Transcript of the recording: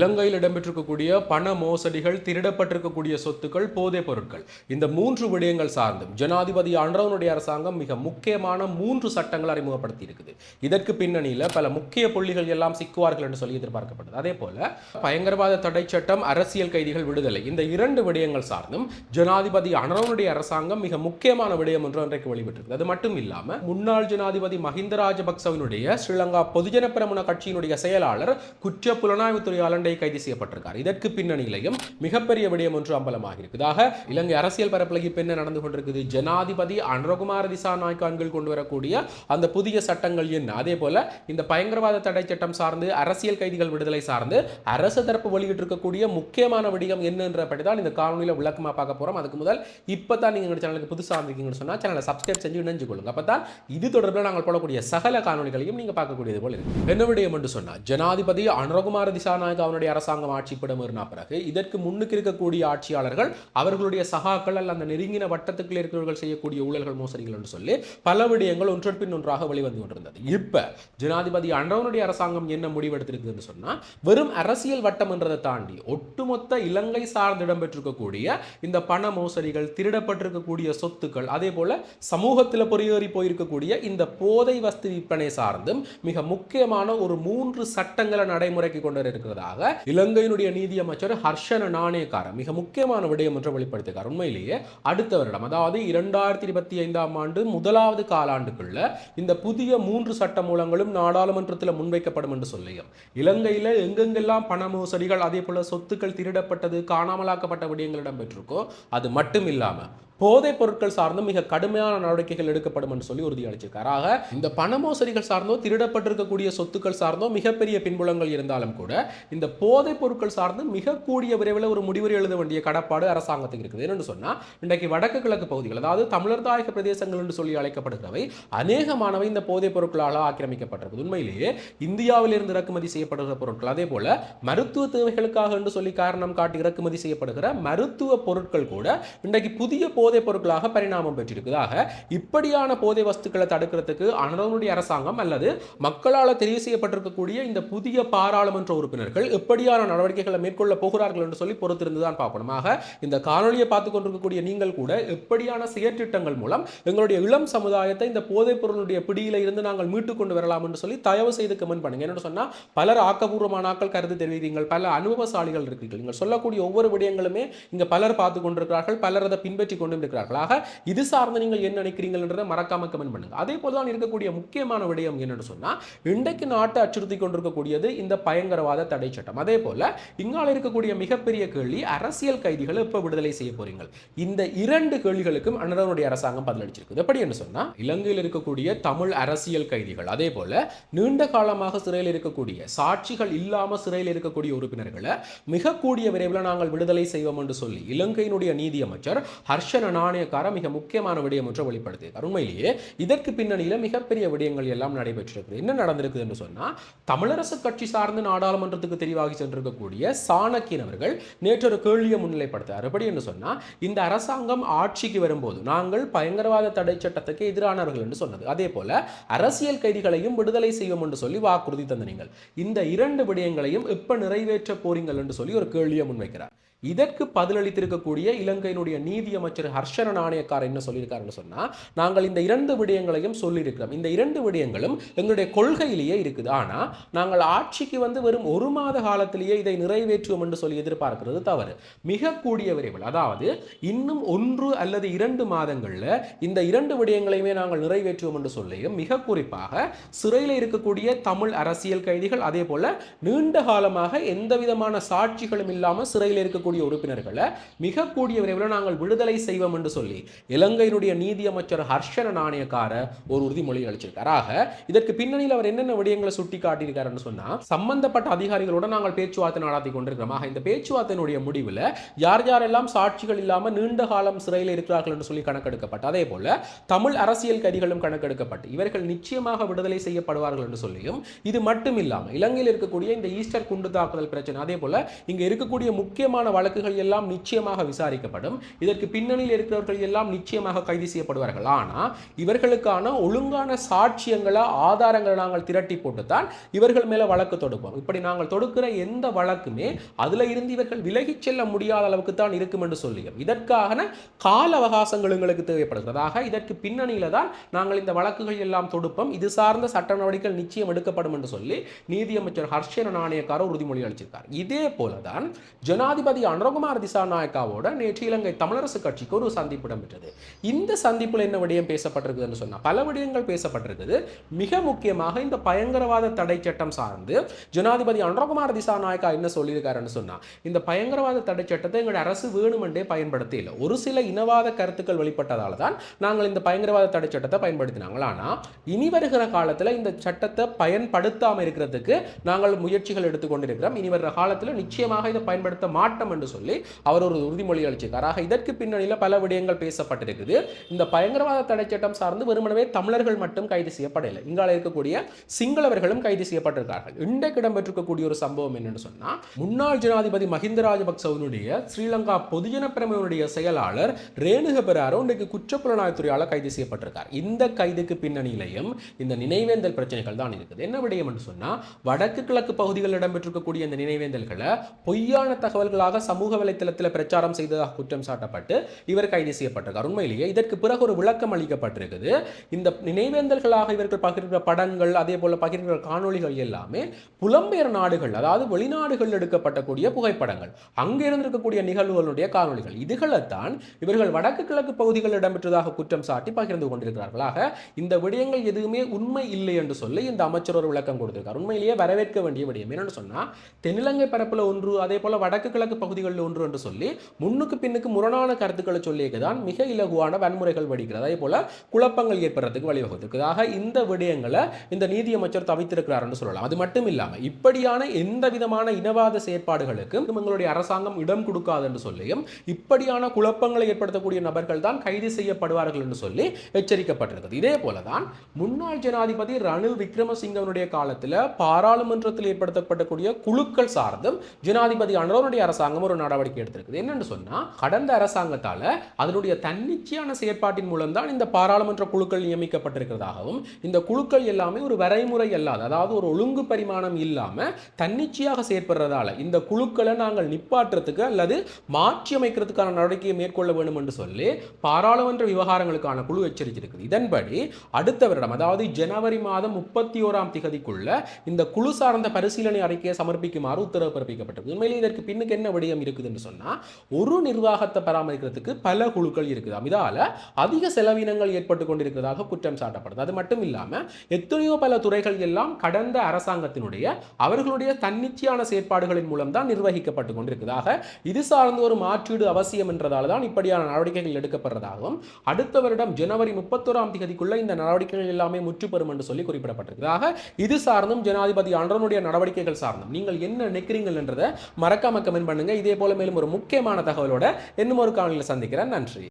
இலங்கையில் இடம்பெற்றிருக்கக்கூடிய பண மோசடிகள் திருடப்பட்டிருக்கக்கூடிய சொத்துக்கள் போதைப் பொருட்கள். இந்த மூன்று விடயங்கள் சார்ந்தும் ஜனாதிபதி அன்றவனுடைய அரசாங்கம் மிக முக்கியமான மூன்று சட்டங்கள் அறிமுகப்படுத்தி இருக்குது இதற்கு பின்னணியில் பல முக்கிய புள்ளிகள் எல்லாம் சிக்குவார்கள் என்று சொல்லி எதிர்பார்க்கப்பட்டது. அதே போல பயங்கரவாத தடை சட்டம் அரசியல் கைதிகள் விடுதலை இந்த இரண்டு விடயங்கள் சார்ந்தும் ஜனாதிபதி அன்றவனுடைய அரசாங்கம் மிக முக்கியமான விடயம் ஒன்று இன்றைக்கு வெளிவிட்டிருக்கு அது மட்டும் இல்லாம முன்னாள் ஜனாதிபதி மஹிந்த ராஜபக்சவினுடைய ஸ்ரீலங்கா பொதுஜன பிரமுன கட்சியினுடைய செயலாளர் குற்ற புலனாய்வுத்துறை ஆலண்டை கைது செய்யப்பட்டிருக்கார். இதற்கு பின்னணியிலையும் மிகப்பெரிய விடயம் ஒன்று அம்பலமாக இருக்குதாக இலங்கை அரசியல் பரப்பில் இப்ப என்ன நடந்து கொண்டிருக்குது. ஜனாதிபதி அனுரகுமார திசாநாயக்கான்கள் கொண்டு வரக்கூடிய அந்த புதிய சட்டங்கள் என்ன? அதே போல இந்த பயங்கரவாத தடை சட்டம் சார்ந்து அரசியல் கைதிகள் விடுதலை சார்ந்து அரசு தரப்பு வெளியிட்டு இருக்கக்கூடிய முக்கியமான விடயம் என்னன்றபடி தான் இந்த காணொலியில் விளக்கமாக பார்க்க போகிறோம் அதுக்கு முதல் இப்போ தான் நீங்கள் எங்கள் சேனலுக்கு புதுசாக வந்திருக்கீங்கன்னு சொன்னால் சேனலை சப்ஸ்கிரைப் செஞ்சு இணைஞ்சு கொள்ளுங்க. அப்போ தான் இது தொடர்பில் நாங்கள் போடக்கூடிய சகல காணொலிகளையும் நீங்கள் பார்க்கக்கூடியது போல இருக்கு. என்ன விடயம் என்று சொன்னால் ஜனாதிபதி அனுரகுமார திசாநாயக் அவனுடைய அரசாங்கம் ஆட்சிப்படம் பிறகு இதற்கு முன்னுக்கு இருக்கக்கூடிய ஆட்சியாளர்கள் அவர்களுடைய சகாக்கள் அல்ல அந்த நெருங்கின வட்டத்துக்குள் இருக்கிறவர்கள் செய்யக்கூடிய ஊழல்கள் மோசடிகள் என்று சொல்லி பல விடயங்கள் ஒன்றன் பின் ஒன்றாக வெளிவந்து கொண்டிருந்தது. இப்ப ஜனாதிபதி அன்றவனுடைய அரசாங்கம் என்ன முடிவெடுத்திருக்குன்னு சொன்னா வெறும் அரசியல் வட்டம் என்றதை தாண்டி ஒட்டுமொத்த இலங்கை சார்ந்து இடம்பெற்றிருக்கக்கூடிய இந்த பண மோசடிகள் திருடப்பட்டிருக்கக்கூடிய சொத்துக்கள் அதே போல சமூகத்தில் பொறியேறி போயிருக்கக்கூடிய இந்த போதை வஸ்து விற்பனை சார்ந்தும் மிக முக்கியமான ஒரு மூன்று சட்டங்களை நடைமுறைக்கு கொண்டு இருக்கிறதாக இருக்கிறதாக இலங்கையினுடைய நீதியமைச்சர் ஹர்ஷன நாணயக்கார மிக முக்கியமான விடயம் என்று வெளிப்படுத்தியிருக்கார் உண்மையிலேயே அடுத்த வருடம் அதாவது இரண்டாயிரத்தி இருபத்தி ஐந்தாம் ஆண்டு முதலாவது காலாண்டுக்குள்ள இந்த புதிய மூன்று சட்ட மூலங்களும் நாடாளுமன்றத்தில் முன்வைக்கப்படும் என்று சொல்லியும் இலங்கையில் எங்கெங்கெல்லாம் பண மோசடிகள் அதே போல சொத்துக்கள் திருடப்பட்டது காணாமலாக்கப்பட்ட விடயங்கள் இடம்பெற்றிருக்கோ அது மட்டும் இல்லாமல் போதைப் பொருட்கள் சார்ந்தும் மிக கடுமையான நடவடிக்கைகள் எடுக்கப்படும் என்று சொல்லி உறுதியளிச்சிருக்கார். ஆக இந்த பண மோசடிகள் சார்ந்தோ திருடப்பட்டிருக்கக்கூடிய சொத்துக்கள் சார்ந்தோ மிகப்பெரிய பின்புலங்கள் இருந்தாலும் கூட இந்த போதைப் பொருட்கள் சார்ந்து மிக கூடிய விரைவில் ஒரு முடிவுரை எழுத வேண்டிய கடப்பாடு அரசாங்கத்துக்கு இருக்குது. என்னன்னு சொன்னால் இன்றைக்கு வடக்கு கிழக்கு பகுதிகள் அதாவது தமிழர் தாயக பிரதேசங்கள் என்று சொல்லி அழைக்கப்படுகிறவை அநேகமானவை இந்த போதைப் பொருட்களால் ஆக்கிரமிக்கப்பட்டிருக்கு உண்மையிலேயே இந்தியாவிலிருந்து இறக்குமதி செய்யப்படுகிற பொருட்கள் அதே போல மருத்துவ தேவைகளுக்காக என்று சொல்லி காரணம் காட்டி இறக்குமதி செய்யப்படுகிற மருத்துவ பொருட்கள் கூட இன்றைக்கு புதிய போதைப் பொருட்களாக பரிணாமம் பெற்றிருக்குதாக இப்படியான போதை வஸ்துக்களை தடுக்கிறதுக்கு அனதனுடைய அரசாங்கம் அல்லது மக்களால் தெரிவு செய்யப்பட்டிருக்கக்கூடிய இந்த புதிய பாராளுமன்ற உறுப்பினர்கள் எப்படியான நடவடிக்கைகளை மேற்கொள்ள போகிறார்கள் என்று சொல்லி பொறுத்திருந்து தான் பார்க்கணும் இந்த காணொலியை பார்த்து கொண்டிருக்கக்கூடிய நீங்கள் கூட எப்படியான செயற்திட்டங்கள் மூலம் எங்களுடைய இளம் சமுதாயத்தை இந்த போதைப் பொருளுடைய பிடியில இருந்து நாங்கள் மீட்டு கொண்டு வரலாம் என்று சொல்லி தயவு செய்து கமெண்ட் பண்ணுங்க. என்னன்னு சொன்னா பலர் ஆக்கப்பூர்வமான ஆக்கள் கருத்து தெரிவிக்கிறீர்கள். பல அனுபவசாலிகள் இருக்கிறீர்கள். நீங்கள் சொல்லக்கூடிய ஒவ்வொரு விடயங்களுமே இங்க பலர் பார்த்து கொண்டிருக்கிறார்கள். பலர் அதை பின்பற்றி கொண்டு இருக்கிறார்கள் ஆக இது சார்ந்து நீங்கள் என்ன நினைக்கிறீங்கன்றதை மறக்காம கமெண்ட் பண்ணுங்க. அதே போல தான் இருக்கக்கூடிய முக்கியமான விடயம் என்னன்னு சொன்னா இன்றைக்கு நாட்டை அச்சுறுத்தி கொண்டிருக்கக்கூடியது இந்த பயங்கரவாத தடை சட்டம். அதே போல இங்கால இருக்கக்கூடிய மிகப்பெரிய கேள்வி அரசியல் கைதிகளை எப்ப விடுதலை செய்ய போறீங்க இந்த இரண்டு கேள்விகளுக்கும் அன்னரனுடைய அரசாங்கம் பதிலளிச்சிருக்கு எப்படி என்று சொன்னா இலங்கையில் இருக்கக்கூடிய தமிழ் அரசியல் கைதிகள் அதே போல நீண்ட காலமாக சிறையில் இருக்கக்கூடிய சாட்சிகள் இல்லாம சிறையில் இருக்கக்கூடிய உறுப்பினர்களை மிக கூடிய விரைவில் நாங்கள் விடுதலை செய்வோம் என்று சொல்லி இலங்கையினுடைய நீதியமைச்சர் ஹர்ஷன் நாணயக்கார மிக முக்கியமான விடயம் ஒன்றை வெளிப்படுத்தியிருக்கார். உண்மையிலேயே இதற்கு பின்னணியில் மிகப்பெரிய விடயங்கள் எல்லாம் நடைபெற்றிருக்கு என்ன நடந்திருக்குது என்று சொன்னால் தமிழரசு கட்சி சார்ந்து நாடாளுமன்றத்துக்கு தெரிவாகி சென்றிருக்கக்கூடிய சாணக்கியன் அவர்கள் நேற்று ஒரு கேள்வியை முன்னிலைப்படுத்தார் எப்படி என்று சொன்னால் இந்த அரசாங்கம் ஆட்சிக்கு வரும்போது நாங்கள் பயங்கரவாத தடை சட்டத்துக்கு எதிரானவர்கள் என்று சொன்னது. அதே போல அரசியல் கைதிகளையும் விடுதலை செய்வோம் என்று சொல்லி வாக்குறுதி தந்த நீங்கள். இந்த இரண்டு விடயங்களையும் எப்ப நிறைவேற்ற போறீங்கள் என்று சொல்லி ஒரு கேள்வியை முன்வைக்கிறார். இதற்கு பதிலளித்திருக்கக்கூடிய இலங்கையினுடைய நீதி அமைச்சர் ஹர்ஷன நாணயக்கார் என்ன சொல்லியிருக்காருன்னு சொன்னா நாங்கள் இந்த இரண்டு விடயங்களையும் சொல்லியிருக்கிறோம். இந்த இரண்டு விடயங்களும் எங்களுடைய கொள்கையிலேயே இருக்குது. ஆனா நாங்கள் ஆட்சிக்கு வந்து வெறும் ஒரு மாத காலத்திலேயே இதை நிறைவேற்றுவோம் என்று சொல்லி எதிர்பார்க்கிறது தவறு. மிக கூடிய விரைவில் அதாவது இன்னும் ஒன்று அல்லது இரண்டு மாதங்கள்ல இந்த இரண்டு விடயங்களையுமே நாங்கள் நிறைவேற்றுவோம் என்று சொல்லியும் மிக குறிப்பாக சிறையில் இருக்கக்கூடிய தமிழ் அரசியல் கைதிகள் அதே போல நீண்ட காலமாக எந்த விதமான சாட்சிகளும் இல்லாமல் சிறையில் இருக்கக்கூடிய இருக்கக்கூடிய உறுப்பினர்களை மிக கூடிய விரைவில் நாங்கள் விடுதலை செய்வோம் என்று சொல்லி இலங்கையினுடைய நீதியமைச்சர் ஹர்ஷன நாணயக்கார ஒரு உறுதிமொழி அளிச்சிருக்கார். ஆக இதற்கு பின்னணியில் அவர் என்னென்ன விடயங்களை சுட்டி காட்டியிருக்காருன்னு சொன்னா சம்பந்தப்பட்ட அதிகாரிகளோட நாங்கள் பேச்சுவார்த்தை நடத்தி கொண்டிருக்கிறோம். ஆக இந்த பேச்சுவார்த்தையினுடைய முடிவில் யார் யாரெல்லாம் சாட்சிகள் இல்லாமல் நீண்ட காலம் சிறையில் இருக்கிறார்கள் என்று சொல்லி கணக்கெடுக்கப்பட்டு அதே போல தமிழ் அரசியல் கைதிகளும் கணக்கெடுக்கப்பட்டு இவர்கள் நிச்சயமாக விடுதலை செய்யப்படுவார்கள் என்று சொல்லியும் இது மட்டும் இல்லாமல் இலங்கையில் இருக்கக்கூடிய இந்த ஈஸ்டர் குண்டு தாக்குதல் பிரச்சனை அதே போல இங்க இருக்கக்கூடிய முக்கியமான வழக்குகள் எல்லாம் நிச்சயமாக விசாரிக்கப்படும். இதற்கு பின்னணியில் இருக்கிறவர்கள் எல்லாம் நிச்சயமாக கைது செய்யப்படுவார்கள். ஆனால் இவர்களுக்கான ஒழுங்கான சாட்சியங்களை ஆதாரங்களை நாங்கள் திரட்டி போட்டுத்தான் இவர்கள் மேலே வழக்கு தொடுப்போம். இப்படி நாங்கள் தொடுக்கிற எந்த வழக்குமே அதில் இருந்து இவர்கள் விலகிச் செல்ல முடியாத அளவுக்கு தான் இருக்கும் என்று சொல்லியும். இதற்கான கால அவகாசங்கள் எங்களுக்கு தேவைப்படுகிறதாக இதற்கு பின்னணியில் தான் நாங்கள் இந்த வழக்குகள் எல்லாம் தொடுப்போம். இது சார்ந்த சட்ட நடவடிக்கைகள் நிச்சயம் எடுக்கப்படும் என்று சொல்லி நீதியமைச்சர் ஹர்ஷன் நாணயக்காரர் உறுதிமொழி அளிச்சிருக்கார். இதே போலதான் ஜனாதிபதி அனுரகுமார் திசாநாயக்காவோட நேற்று இலங்கை தமிழரசு கட்சிக்கு ஒரு சந்திப்பு இடம்பெற்றது. இந்த சந்திப்பில் என்ன விடயம் பேசப்பட்டிருக்குதுன்னு சொன்னால் பல விடயங்கள் பேசப்பட்டிருக்குது. மிக முக்கியமாக இந்த பயங்கரவாத தடை சட்டம் சார்ந்து ஜனாதிபதி அனுரகுமார் திசாநாயக்கா என்ன சொல்லியிருக்காருன்னு சொன்னால் இந்த பயங்கரவாத தடை சட்டத்தை எங்களுடைய அரசு வேணுமென்றே பயன்படுத்தி இல்லை ஒரு சில இனவாத கருத்துக்கள் வெளிப்பட்டதால தான் நாங்கள் இந்த பயங்கரவாத தடை சட்டத்தை பயன்படுத்தினாங்கள் ஆனா இனி வருகிற காலத்துல இந்த சட்டத்தை பயன்படுத்தாமல் இருக்கிறதுக்கு நாங்கள் முயற்சிகள் எடுத்துக்கொண்டிருக்கிறோம் இனி வருகிற காலத்தில் நிச்சயமாக இதை பயன்படுத்த மாட்டோம் என்று சொல்லி அவர் ஒரு உறுதிமொழி அளிச்சிருக்கார். ஆக இதற்கு பின்னணியில் பல விடயங்கள் பேசப்பட்டிருக்குது. இந்த பயங்கரவாத தடை சட்டம் சார்ந்து வெறுமனவே தமிழர்கள் மட்டும் கைது செய்யப்படவில்லை இங்கால இருக்கக்கூடிய சிங்களவர்களும் கைது செய்யப்பட்டிருக்கார்கள். இன்றைக்கு இடம்பெற்றிருக்கக்கூடிய ஒரு சம்பவம் என்னன்னு சொன்னால் முன்னாள் ஜனாதிபதி மஹிந்த ராஜபக்சவனுடைய ஸ்ரீலங்கா பொதுஜன பிரமையினுடைய செயலாளர் ரேணுக பெறாரோ இன்றைக்கு குற்றப்புலனாய்வுத்துறையால் கைது செய்யப்பட்டிருக்கார். இந்த கைதுக்கு பின்னணியிலையும் இந்த நினைவேந்தல் பிரச்சனைகள் தான் இருக்குது. என்ன விடயம் என்று சொன்னால் வடக்கு கிழக்கு பகுதிகளில் இடம்பெற்றிருக்கக்கூடிய இந்த நினைவேந்தல்களை பொய்யான தகவல்களாக சமூக வலைத்தளத்தில் பிரச்சாரம் செய்ததாக குற்றம் சாட்டப்பட்டு இவர் கைது செய்யப்பட்டிருக்கார். உண்மையிலேயே இதற்கு பிறகு ஒரு விளக்கம் அளிக்கப்பட்டிருக்குது. இந்த நினைவேந்தல்களாக இவர்கள் பகிர்கிற படங்கள் அதே போல பகிர்கிற காணொலிகள் எல்லாமே புலம்பெயர் நாடுகள் அதாவது வெளிநாடுகளில் எடுக்கப்பட்டக்கூடிய புகைப்படங்கள் அங்கே இருந்திருக்கக்கூடிய நிகழ்வுகளுடைய காணொலிகள் இதுகளைத்தான் இவர்கள் வடக்கு கிழக்கு பகுதிகளில் இடம்பெற்றதாக குற்றம் சாட்டி பகிர்ந்து கொண்டிருக்கிறார்களாக இந்த விடயங்கள் எதுவுமே உண்மை இல்லை என்று சொல்லி இந்த அமைச்சர் ஒரு விளக்கம் கொடுத்திருக்கார். உண்மையிலேயே வரவேற்க வேண்டிய விடயம் என்னன்னு சொன்னா தென்னிலங்கை பரப்பில் ஒன்று அதே போல வடக்கு கிழக்கு பகுதி பகுதிகளில் ஒன்று என்று சொல்லி முன்னுக்கு பின்னுக்கு முரணான கருத்துக்களை சொல்லியது தான் மிக இலகுவான வன்முறைகள் வெடிக்கிறது. அதே போல குழப்பங்கள் ஏற்படுறதுக்கு வழிவகுத்திருக்கு. இந்த விடயங்களை இந்த நீதியமைச்சர் தவித்திருக்கிறார் என்று சொல்லலாம். அது மட்டும் இல்லாமல் இப்படியான எந்த விதமான இனவாத செயற்பாடுகளுக்கு எங்களுடைய அரசாங்கம் இடம் கொடுக்காது என்று சொல்லியும் இப்படியான குழப்பங்களை ஏற்படுத்தக்கூடிய நபர்கள் தான் கைது செய்யப்படுவார்கள் என்று சொல்லி எச்சரிக்கப்பட்டிருக்கிறது. இதே போலதான் முன்னாள் ஜனாதிபதி ரணில் விக்ரமசிங்கனுடைய காலத்தில் பாராளுமன்றத்தில் ஏற்படுத்தப்படக்கூடிய குழுக்கள் சார்ந்தும் ஜனாதிபதி அனுரனுடைய அரசாங்கம் ஒரு நடவடிக்கை எடுத்திருக்குது. என்னன்னு சொன்னா கடந்த அரசாங்கத்தால அதனுடைய தன்னிச்சையான செயற்பாட்டின் மூலம் தான் இந்த பாராளுமன்ற குழுக்கள் நியமிக்கப்பட்டிருக்கிறதாகவும் இந்த குழுக்கள் எல்லாமே ஒரு வரைமுறை அல்லாத அதாவது ஒரு ஒழுங்கு பரிமாணம் இல்லாம தன்னிச்சையாக செயற்படுறதால இந்த குழுக்களை நாங்கள் நிப்பாட்டுறதுக்கு அல்லது மாற்றி அமைக்கிறதுக்கான நடவடிக்கையை மேற்கொள்ள வேண்டும் என்று சொல்லி பாராளுமன்ற விவகாரங்களுக்கான குழு எச்சரிச்சிருக்குது இதன்படி அடுத்த வருடம் அதாவது ஜனவரி மாதம் முப்பத்தி ஓராம் திகதிக்குள்ள இந்த குழு சார்ந்த பரிசீலனை அறிக்கையை சமர்ப்பிக்குமாறு உத்தரவு பிறப்பிக்கப்பட்டது உண்மையிலே இதற்கு பின்னுக்கு என்ன விடயம் இருக்குதுன்னு சொன்னால் ஒரு நிர்வாகத்தை பராமரிக்கிறதுக்கு பல குழுக்கள் இருக்குது. இதால அதிக செலவினங்கள் ஏற்பட்டு கொண்டிருக்கிறதாக குற்றம் சாட்டப்படுது. அது மட்டும் இல்லாமல் எத்தனையோ பல துறைகள் எல்லாம் கடந்த அரசாங்கத்தினுடைய அவர்களுடைய தன்னிச்சையான செயற்பாடுகளின் மூலம் தான் நிர்வகிக்கப்பட்டு கொண்டிருக்கிறதாக இது சார்ந்த ஒரு மாற்றீடு அவசியம் என்றதால் தான் இப்படியான நடவடிக்கைகள் எடுக்கப்படுறதாகவும் அடுத்த வருடம் ஜனவரி முப்பத்தோராம் தேதிக்குள்ள இந்த நடவடிக்கைகள் எல்லாமே முற்றுப்பெறும் என்று சொல்லி குறிப்பிடப்பட்டிருக்கிறதாக இது சார்ந்தும் ஜனாதிபதி அன்றனுடைய நடவடிக்கைகள் சார்ந்தும். நீங்கள் என்ன நினைக்கிறீங்கள் என்றதை மறக்காம கமெண்ட் பண்ணுங்க. இதே போல மேலும் ஒரு முக்கியமான தகவலோட இன்னும் ஒரு காணொலியில் சந்திக்கிறேன். நன்றி.